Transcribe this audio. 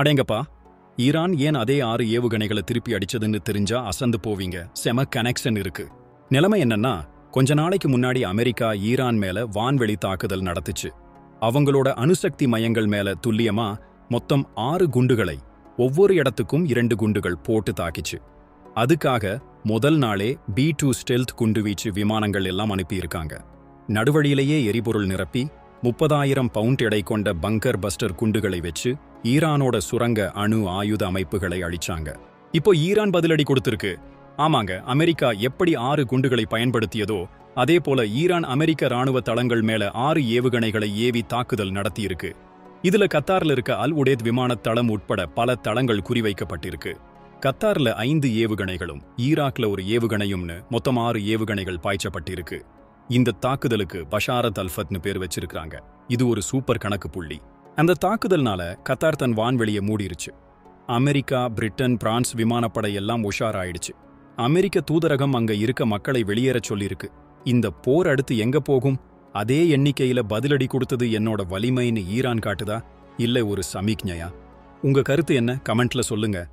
அடேங்கப்பா ஈரான் ஏன் அதே ஆறு ஏவுகணைகளை திருப்பி அடிச்சதுன்னு தெரிஞ்சா அசந்து போவீங்க. செம கனெக்ஷன் இருக்கு. நிலைமை என்னன்னா கொஞ்ச நாளைக்கு முன்னாடி அமெரிக்கா ஈரான் மேல வான்வெளி தாக்குதல் நடத்துச்சு. அவங்களோட அணுசக்தி மையங்கள் மேல துல்லியமா மொத்தம் ஆறு குண்டுகளை ஒவ்வொரு இடத்துக்கும் இரண்டு குண்டுகள் போட்டு தாக்கிச்சு. அதுக்காக முதல் நாளே பி டூ ஸ்டெல்த் குண்டுவீச்சு விமானங்கள் எல்லாம் அனுப்பியிருக்காங்க. நடுவழியிலேயே எரிபொருள் நிரப்பி முப்பதாயிரம் பவுண்ட் எடை கொண்ட பங்கர் பஸ்டர் குண்டுகளை வச்சு ஈரானோட சுரங்க அணு ஆயுத அமைப்புகளை அழிச்சாங்க. இப்போ ஈரான் பதிலடி கொடுத்திருக்கு. ஆமாங்க அமெரிக்கா எப்படி ஆறு குண்டுகளை பயன்படுத்தியதோ அதே போல ஈரான் அமெரிக்க ராணுவ தளங்கள் மேல ஆறு ஏவுகணைகளை ஏவி தாக்குதல் நடத்தியிருக்கு. இதுல கத்தார்ல இருக்க அல் உடேத் விமானத் தளம் உட்பட பல தளங்கள் குறிவைக்கப்பட்டிருக்கு. கத்தார்ல ஐந்து ஏவுகணைகளும் ஈராக்ல ஒரு ஏவுகணையும்னு மொத்தம் ஆறு ஏவுகணைகள் பாய்ச்சப்பட்டிருக்கு. இந்த தாக்குதலுக்கு பஷாரத் அல்ஃபத்னு பேர் வச்சிருக்காங்க இது ஒரு சூப்பர் கணக்கு புள்ளி. அந்த தாக்குதல்னால கத்தார் தன் வான்வெளியை மூடிருச்சு. அமெரிக்கா பிரிட்டன் பிரான்ஸ் விமானப்படை எல்லாம் உஷாராயிடுச்சு. அமெரிக்க தூதரகம் அங்க இருக்க மக்களை வெளியேறச் சொல்லியிருக்கு இந்த போர் அடுத்து எங்க போகும்? அதே எண்ணிக்கையில பதிலடி கொடுத்தது என்னோட வலிமைன்னு ஈரான் காட்டுதா? இல்லை ஒரு சமிக்ஞையா? உங்க கருத்து என்ன? கமெண்ட்ல சொல்லுங்க.